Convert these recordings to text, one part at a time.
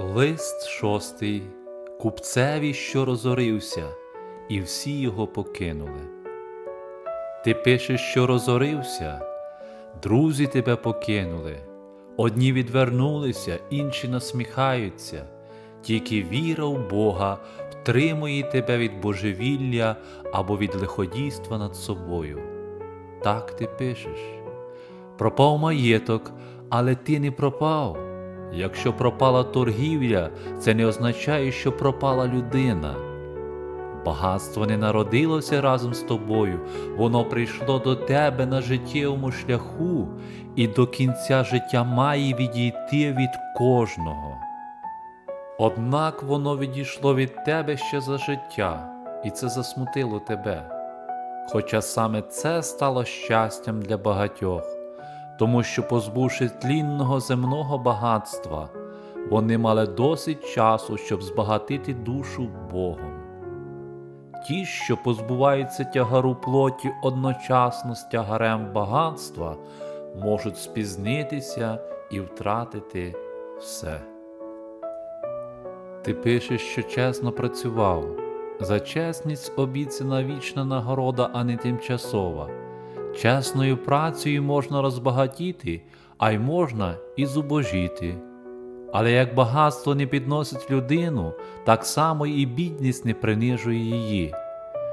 Лист шостий купцеві, що розорився, і всі його покинули. Ти пишеш, що розорився, друзі тебе покинули, одні відвернулися, інші насміхаються, тільки віра в Бога втримує тебе від божевілля або від лиходійства над собою. Так ти пишеш. Пропав маєток, але ти не пропав. Якщо пропала торгівля, це не означає, що пропала людина. Багатство не народилося разом з тобою, воно прийшло до тебе на життєвому шляху і до кінця життя має відійти від кожного. Однак воно відійшло від тебе ще за життя, і це засмутило тебе. Хоча саме це стало щастям для багатьох тому що, позбувши тлінного земного багатства, вони мали досить часу, щоб збагатити душу Богом. Ті, що позбуваються тягару плоті одночасно з тягарем багатства, можуть спізнитися і втратити все. Ти пишеш, що чесно працював. За чесність обіцяна вічна нагорода, а не тимчасова. Чесною працею можна розбагатіти, а й можна і зубожіти. Але як багатство не підносить людину, так само і бідність не принижує її.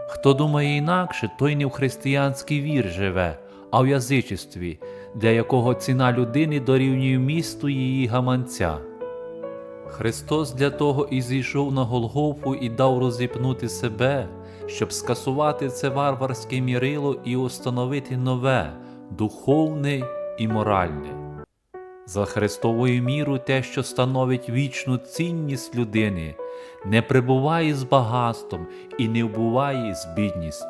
Хто думає інакше, той не в християнський вір живе, а в язичестві, для якого ціна людини дорівнює місту її гаманця. Христос для того і зійшов на Голгофу і дав розіпнути себе, щоб скасувати це варварське мірило і установити нове, духовне і моральне. За Христовою міру те, що становить вічну цінність людини, не прибуває з багатством і не вбуває з бідністю.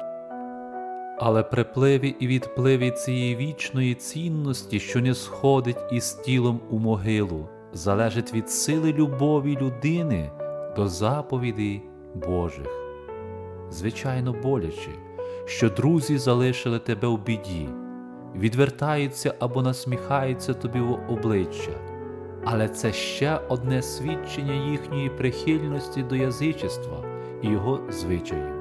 Але припливі і відпливі цієї вічної цінності, що не сходить із тілом у могилу, залежить від сили любові людини до заповідей Божих. Звичайно, боляче, що друзі залишили тебе в біді, відвертаються або насміхаються тобі в обличчя, але це ще одне свідчення їхньої прихильності до язичества і його звичаю.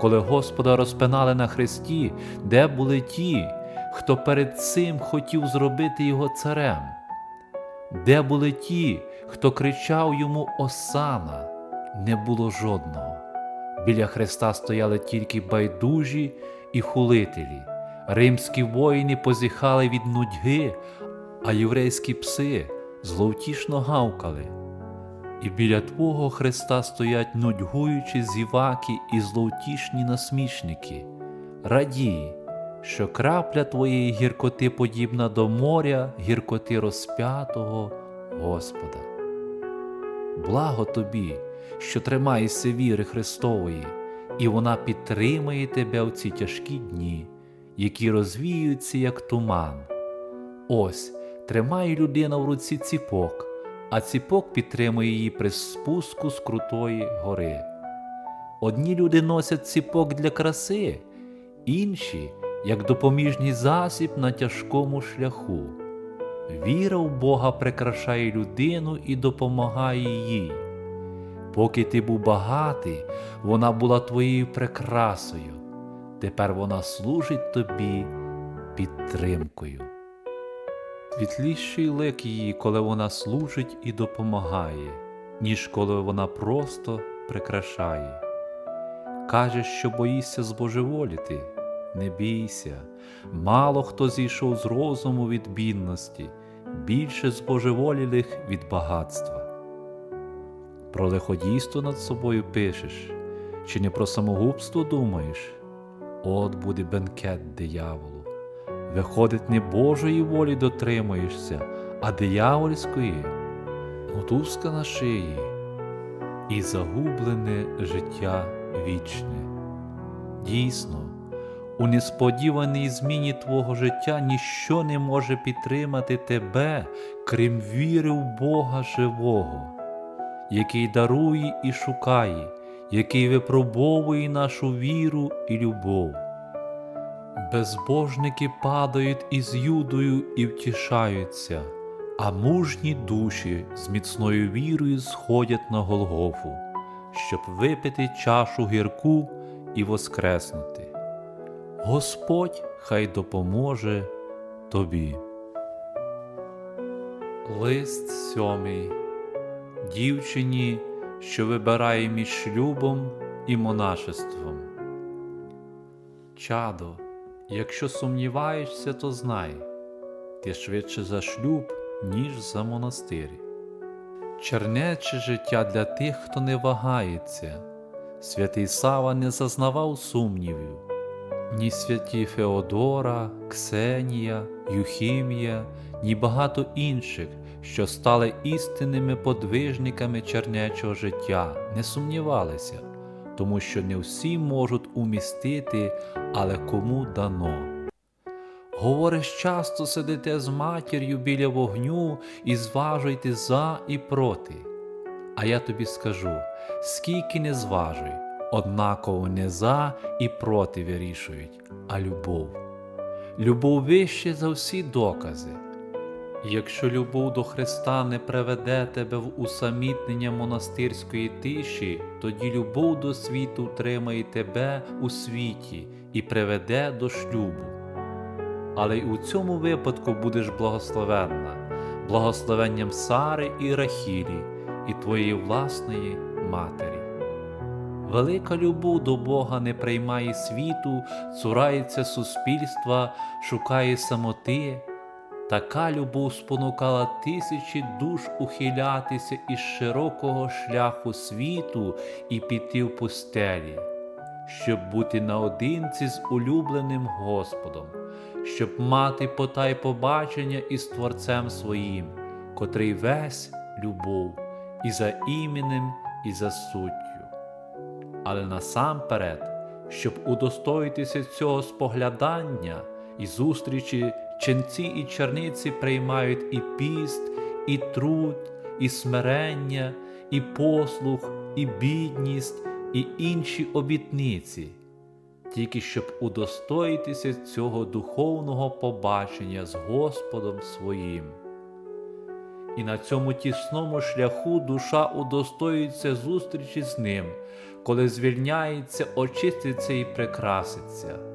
Коли Господа розпинали на хресті, де були ті, хто перед цим хотів зробити його царем? Де були ті, хто кричав йому Осана? Не було жодного. Біля Христа стояли тільки байдужі і хулителі. Римські воїни позіхали від нудьги, а єврейські пси зловтішно гавкали. І біля Твого Христа стоять нудьгуючі зіваки і зловтішні насмішники. Радій, що крапля Твоєї гіркоти подібна до моря гіркоти розп'ятого Господа. Благо тобі, що тримаєшся віри Христової, і вона підтримує тебе в ці тяжкі дні, які розвіюються, як туман. Ось тримає людина в руці ціпок, а ціпок підтримує її при спуску з крутої гори. Одні люди носять ціпок для краси, інші як допоміжний засіб на тяжкому шляху. Віра в Бога прикрашає людину і допомагає їй. Поки ти був багатий, вона була твоєю прикрасою, тепер вона служить тобі підтримкою. Світліший лик її, коли вона служить і допомагає, ніж коли вона просто прикрашає. Кажеш, що боїшся збожеволіти, не бійся, мало хто зійшов з розуму від бідності, більше збожеволілих від багатства. Про лиходійство над собою пишеш, чи не про самогубство думаєш? От буде бенкет дияволу. Виходить, не Божої волі дотримуєшся, а диявольської, мотузка на шиї і загублене життя вічне. Дійсно, у несподіваній зміні твого життя ніщо не може підтримати тебе, крім віри в Бога живого який дарує і шукає, який випробовує нашу віру і любов. Безбожники падають із юдою і втішаються, а мужні душі з міцною вірою сходять на Голгофу, щоб випити чашу гірку і воскреснути. Господь хай допоможе тобі. Лист сьомий дівчині, що вибирає між шлюбом і монашеством. Чадо, якщо сумніваєшся, то знай, ти швидше за шлюб, ніж за монастир. Чернече життя для тих, хто не вагається. Святий Сава не зазнавав сумнівів, ні святі Феодора, Ксенія, Юхімія, ні багато інших, що стали істинними подвижниками чернечого життя, не сумнівалися, тому що не всі можуть умістити, але кому дано. Говориш, часто сидите з матір'ю біля вогню і зважуйте за і проти. А я тобі скажу, скільки не зважуй, однаково не за і проти вирішують, а любов. Любов вище за всі докази. Якщо любов до Христа не приведе тебе в усамітнення монастирської тиші, тоді любов до світу втримає тебе у світі і приведе до шлюбу. Але й у цьому випадку будеш благословенна, благословенням Сари і Рахілі, і твоєї власної матері. Велика любов до Бога не приймає світу, цурається суспільства, шукає самоти. Така любов спонукала тисячі душ ухилятися із широкого шляху світу і піти в пустелі, щоб бути наодинці з улюбленим Господом, щоб мати потай побачення із Творцем своїм, котрий весь любов і за іменем, і за суттю. Але насамперед, щоб удостоїтися цього споглядання і зустрічі ченці і черниці приймають і піст, і труд, і смирення, і послух, і бідність, і інші обітниці, тільки щоб удостоїтися цього духовного побачення з Господом своїм. І на цьому тісному шляху душа удостоїться зустрічі з ним, коли звільняється, очиститься і прикраситься.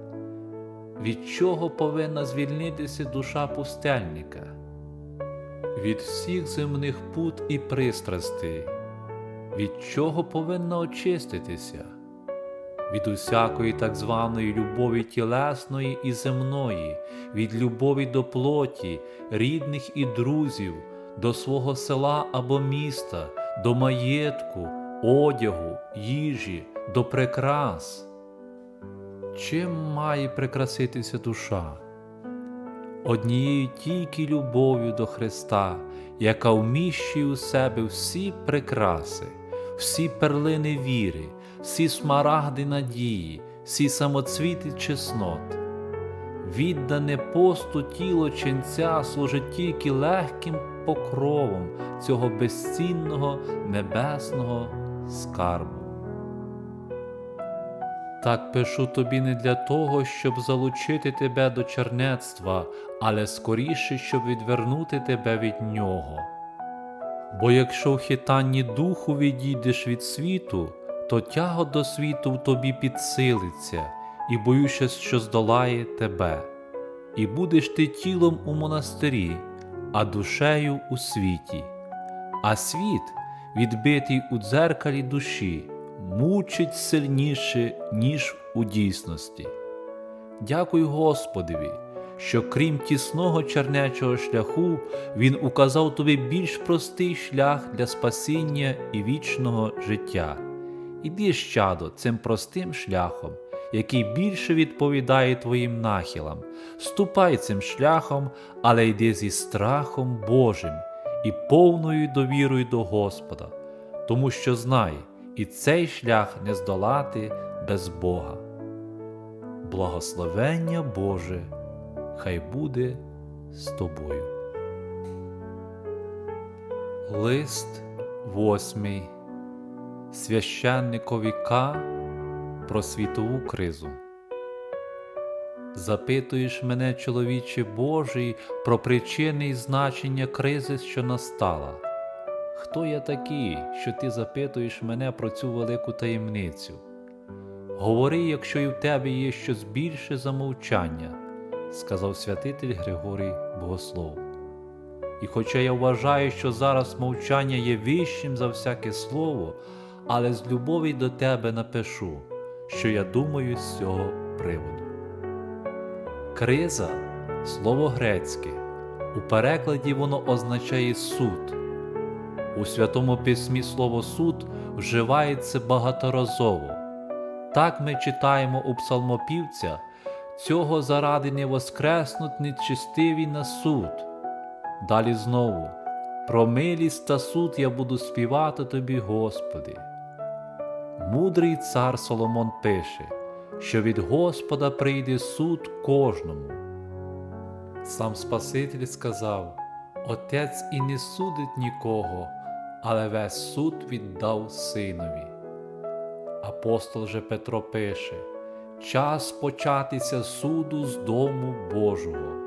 Від чого повинна звільнитися душа пустельника? Від всіх земних пут і пристрастей, від чого повинна очиститися? Від усякої так званої любові тілесної і земної, від любові до плоті, рідних і друзів, до свого села або міста, до маєтку, одягу, їжі, до прикрас. Чим має прикраситися душа? Однією тільки любов'ю до Христа, яка вміщує у себе всі прикраси, всі перлини віри, всі смарагди надії, всі самоцвіти чеснот. Віддане посту тіло ченця служить тільки легким покровом цього безцінного небесного скарбу. Так пишу тобі не для того, щоб залучити тебе до чернецтва, але скоріше, щоб відвернути тебе від нього. Бо якщо в хитанні духу відійдеш від світу, то тяга до світу в тобі підсилиться, і боюся, що здолає тебе, і будеш ти тілом у монастирі, а душею у світі, а світ, відбитий у дзеркалі душі мучить сильніше, ніж у дійсності. Дякую Господеві, що крім тісного чернечого шляху, Він указав тобі більш простий шлях для спасіння і вічного життя. Іди, щадо, цим простим шляхом, який більше відповідає твоїм нахилам. Ступай цим шляхом, але йди зі страхом Божим і повною довірою до Господа, тому що знай, і цей шлях не здолати без Бога. Благословення Боже, хай буде з тобою. Лист восьмий Священникові К про світову кризу. Запитуєш мене, чоловіче Божий, про причини і значення кризи, що настала. Хто я такий, що ти запитуєш мене про цю велику таємницю? Говори, якщо і в тебе є щось більше за мовчання, сказав святитель Григорій Богослов. І хоча я вважаю, що зараз мовчання є вищим за всяке слово, але з любові до тебе напишу, що я думаю з цього приводу. Криза слово грецьке, у перекладі воно означає суд. У Святому Письмі слово суд вживається багаторазово. Так ми читаємо у псалмопівця, цього заради не воскреснуть нечистиві на суд. Далі знову про милість та суд я буду співати тобі, Господи. Мудрий цар Соломон пише, що від Господа прийде суд кожному. Сам Спаситель сказав: Отець і не судить нікого, але весь суд віддав синові. Апостол же Петро пише: Час початися суду з дому Божого.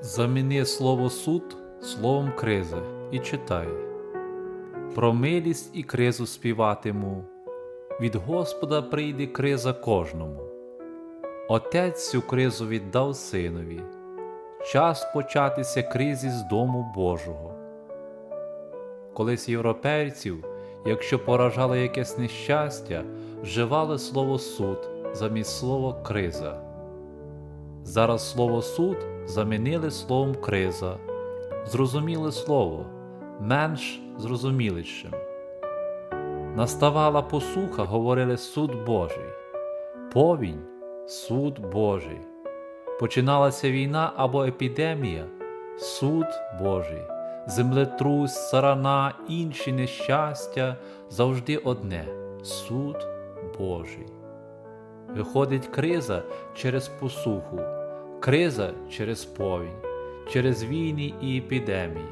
Заміни слово суд словом криза і читай. Про милість і кризу співатиму. Від Господа прийде криза кожному. Отець цю кризу віддав синові. Час початися кризі з дому Божого. Колись європейців, якщо поражало якесь нещастя, вживали слово суд замість слова криза. Зараз слово суд замінили словом криза, зрозуміле слово, менш зрозумілішим. Наставала посуха, говорили суд Божий, повінь суд Божий. Починалася війна або епідемія, суд Божий, землетрус, сарана, інші нещастя завжди одне суд Божий. Виходить криза через посуху, криза через повінь, через війни і епідемії.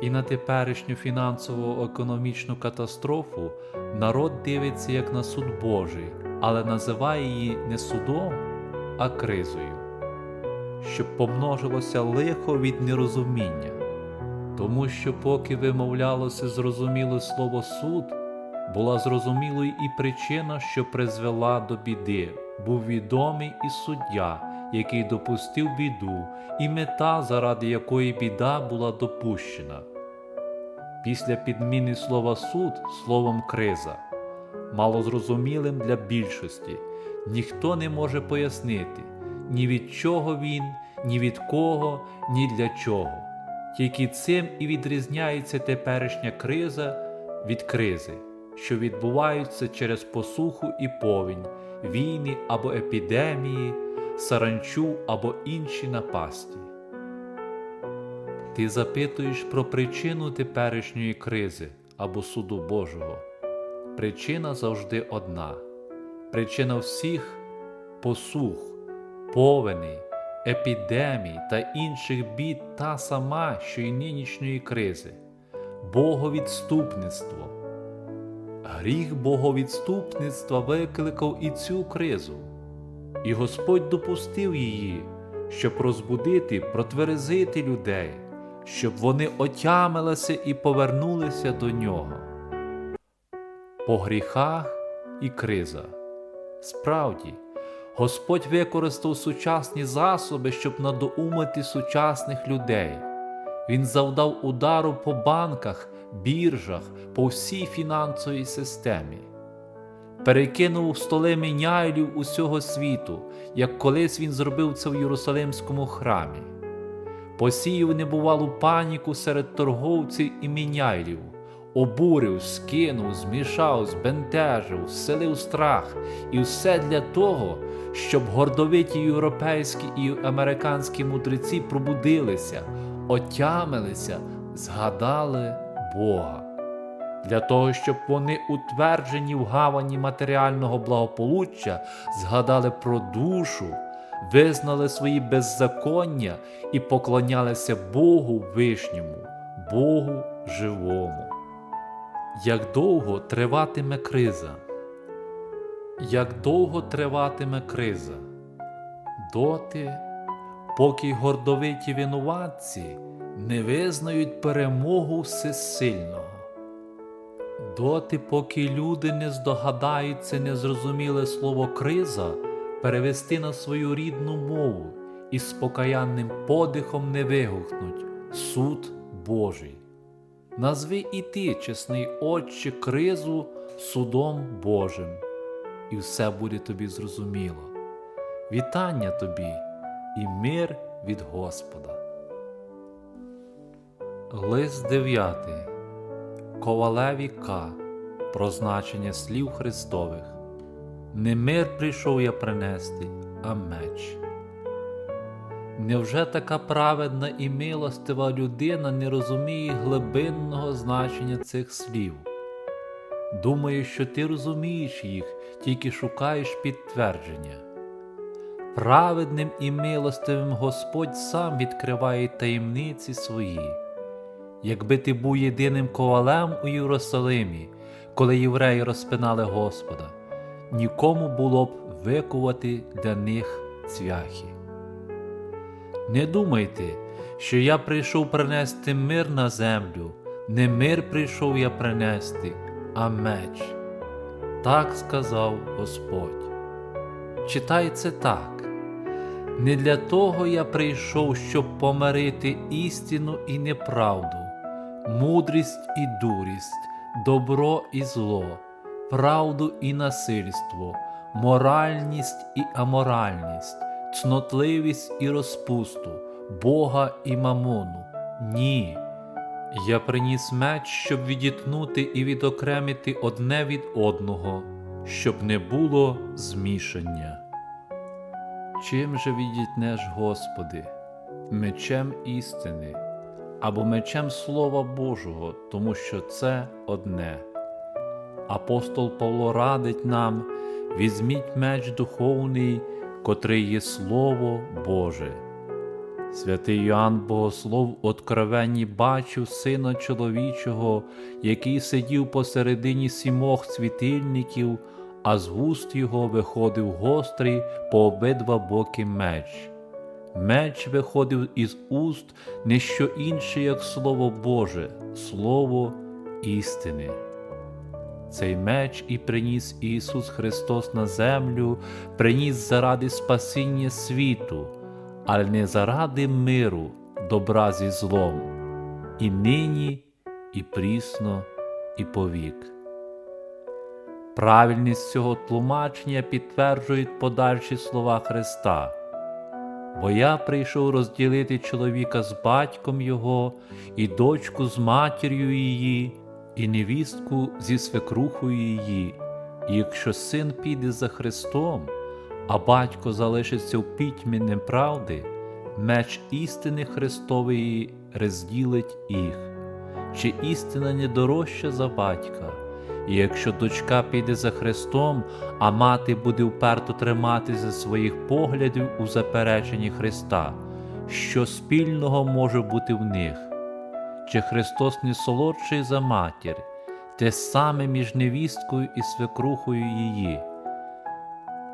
І на теперішню фінансово-економічну катастрофу народ дивиться як на суд Божий, але називає її не судом, а кризою, щоб помножилося лихо від нерозуміння, тому що, поки вимовлялося зрозуміле слово суд, була зрозумілою і причина, що призвела до біди, був відомий і суддя, який допустив біду, і мета, заради якої біда була допущена. Після підміни слова суд словом криза, малозрозумілим для більшості, ніхто не може пояснити ні від чого він, ні від кого, ні для чого. Тільки цим і відрізняється теперішня криза від кризи, що відбуваються через посуху і повінь, війни або епідемії, саранчу або інші напасті. Ти запитуєш про причину теперішньої кризи або суду Божого. Причина завжди одна. Причина всіх посух, повеней, епідемій та інших бід та сама, що й нинішньої кризи, боговідступництво. Гріх боговідступництва викликав і цю кризу, і Господь допустив її, щоб розбудити, протверезити людей, щоб вони отямилися і повернулися до нього. По гріхах і криза. Справді, Господь використав сучасні засоби, щоб надоумити сучасних людей. Він завдав удару по банках, біржах, по всій фінансовій системі, перекинув столи міняйлів усього світу, як колись він зробив це в Єрусалимському храмі, посіяв небувалу паніку серед торговців і міняйлів, обурив, скинув, змішав, збентежив, вселив страх, і все для того, щоб гордовиті європейські і американські мудреці пробудилися, отямилися, згадали Бога. Для того, щоб вони, утверджені в гавані матеріального благополуччя, згадали про душу, визнали свої беззаконня і поклонялися Богу Вишньому, Богу живому. Як довго триватиме криза? Як довго триватиме криза? Доти, поки гордовиті винуватці не визнають перемогу всесильного. Доти, поки люди не здогадаються незрозуміле слово криза перевести на свою рідну мову і з покаянним подихом не вигукнуть суд Божий. Назви і ти, чесний Отче, кризу судом Божим, і все буде тобі зрозуміло. Вітання тобі і мир від Господа. Лист 9. Ковалеві К. Про значення слів Христових. Не мир прийшов я принести, а меч. Невже така праведна і милостива людина не розуміє глибинного значення цих слів? Думаю, що ти розумієш їх, тільки шукаєш підтвердження. Праведним і милостивим Господь сам відкриває таємниці свої. Якби ти був єдиним ковалем у Єрусалимі, коли євреї розпинали Господа, нікому було б викувати для них цвяхи. Не думайте, що я прийшов принести мир на землю, не мир прийшов я принести, а меч. Так сказав Господь. Читай це так. Не для того я прийшов, щоб помирити істину і неправду, мудрість і дурість, добро і зло, правду і насильство, моральність і аморальність, цнотливість і розпусту, Бога і мамону. Ні. Я приніс меч, щоб відітнути і відокремити одне від одного, щоб не було змішання. Чим же відітнеш, Господи, мечем істини або мечем Слова Божого, тому що це одне. Апостол Павло радить нам візьміть меч духовний, котрий є Слово Боже. Святий Йоанн Богослов в Откровенні бачив Сина чоловічого, який сидів посередині сімох світильників, а з вуст його виходив гострий по обидва боки меч. Меч виходив із уст не що інше, як Слово Боже, Слово істини. Цей меч і приніс Ісус Христос на землю, приніс заради спасіння світу, але не заради миру, добра зі злом, і нині, і прісно, і повік. Правильність цього тлумачення підтверджують подальші слова Христа. Бо я прийшов розділити чоловіка з батьком його, і дочку з матір'ю її, і невістку зі свекрухою її, і якщо син піде за Христом, а батько залишиться в пітьмі неправди, меч істини Христової розділить їх. Чи істина не дорожча за батька? І якщо дочка піде за Христом, а мати буде вперто триматися своїх поглядів у запереченні Христа, що спільного може бути в них? Чи Христос не солодший за матір, те саме між невісткою і свекрухою її?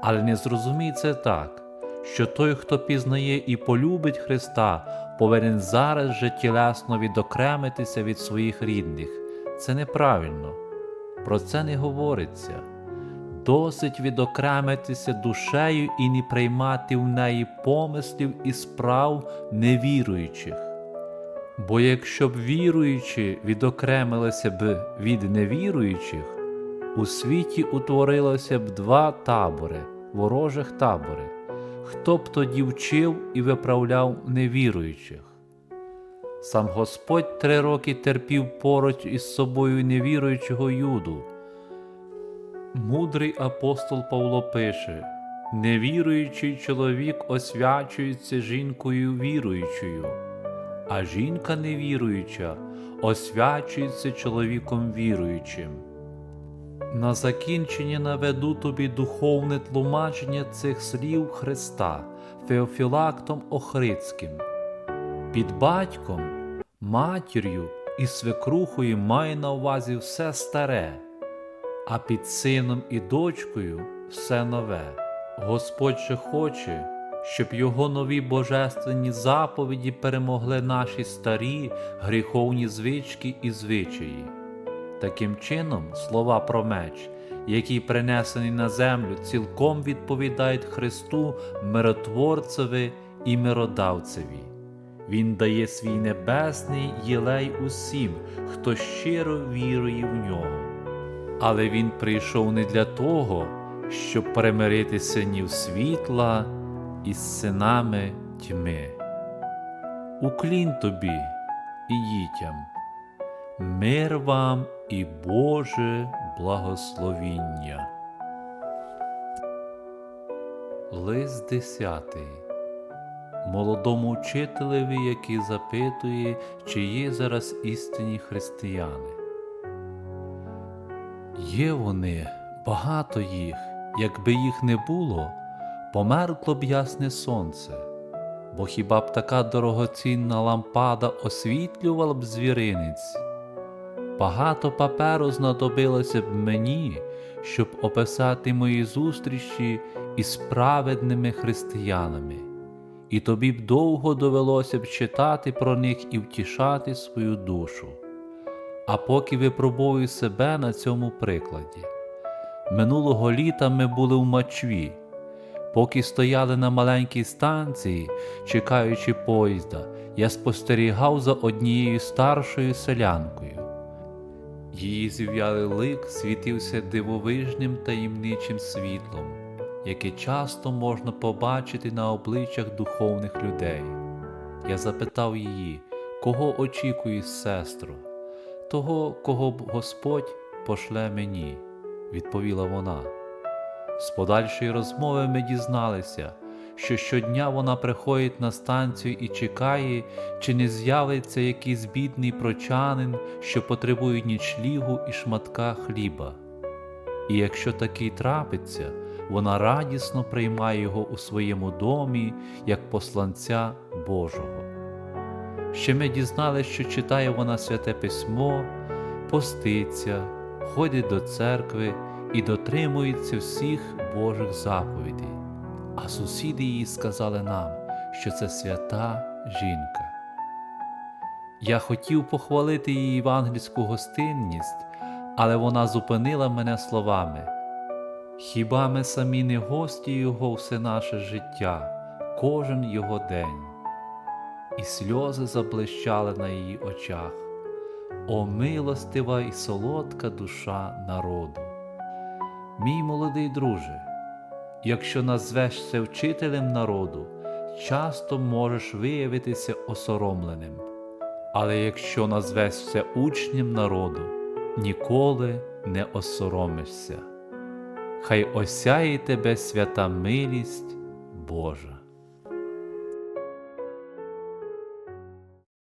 Але не зрозумій це так, що той, хто пізнає і полюбить Христа, повинен зараз же тілесно відокремитися від своїх рідних. Це неправильно. Про це не говориться. Досить відокремитися душею і не приймати в неї помислів і справ невіруючих. Бо якщо б віруючі відокремилися б від невіруючих, у світі утворилося б два табори, ворожих табори, хто б тоді вчив і виправляв невіруючих. Сам Господь три роки терпів поруч із собою невіруючого Юду. Мудрий апостол Павло пише: невіруючий чоловік освячується жінкою віруючою, а жінка невіруюча освячується чоловіком віруючим. На закінчення наведу тобі духовне тлумачення цих слів Христа Феофілактом Охридським. Під батьком, матір'ю і свекрухою має на увазі все старе, а під сином і дочкою все нове. Господь же хоче, щоб його нові божественні заповіді перемогли наші старі гріховні звички і звичаї. Таким чином, слова про меч, який принесений на землю, цілком відповідають Христу, миротворцеві і миродавцеві. Він дає свій небесний єлей усім, хто щиро вірує в нього. Але він прийшов не для того, щоб примирити синів світла із синами тьми. Уклін тобі і дітям, мир вам і Боже благословіння. Лист десятий молодому вчителеві, який запитує, чи є зараз істинні християни. Є вони, багато їх, якби їх не було, померкло б ясне сонце, бо хіба б така дорогоцінна лампада освітлювала б звіринець? Багато паперу знадобилося б мені, щоб описати мої зустрічі із праведними християнами і тобі б довго довелося б читати про них і втішати свою душу. А поки випробую себе на цьому прикладі. Минулого літа ми були в мачві, поки стояли на маленькій станції, чекаючи поїзда, я спостерігав за однією старшою селянкою. Її зів'ялий лик світився дивовижним таємничим світлом яке часто можна побачити на обличчях духовних людей. Я запитав її, кого очікуєш, сестро, того, кого Господь пошле мені, відповіла вона. З подальшої розмови ми дізналися, що щодня вона приходить на станцію і чекає, чи не з'явиться якийсь бідний прочанин, що потребує нічлігу і шматка хліба. І якщо такий трапиться, вона радісно приймає його у своєму домі як посланця Божого. Ще ми дізналися, що читає вона святе письмо, поститься, ходить до церкви і дотримується всіх Божих заповідей, а сусіди її сказали нам, що це свята жінка. Я хотів похвалити її євангельську гостинність, але вона зупинила мене словами. Хіба ми самі не гості Його все наше життя, кожен його день? І сльози заблищали на її очах. О милостива і солодка душа народу. Мій молодий друже, якщо назвешся вчителем народу, часто можеш виявитися осоромленим, але якщо назвешся учнем народу, ніколи не осоромишся хай осяє тебе свята милість Божа.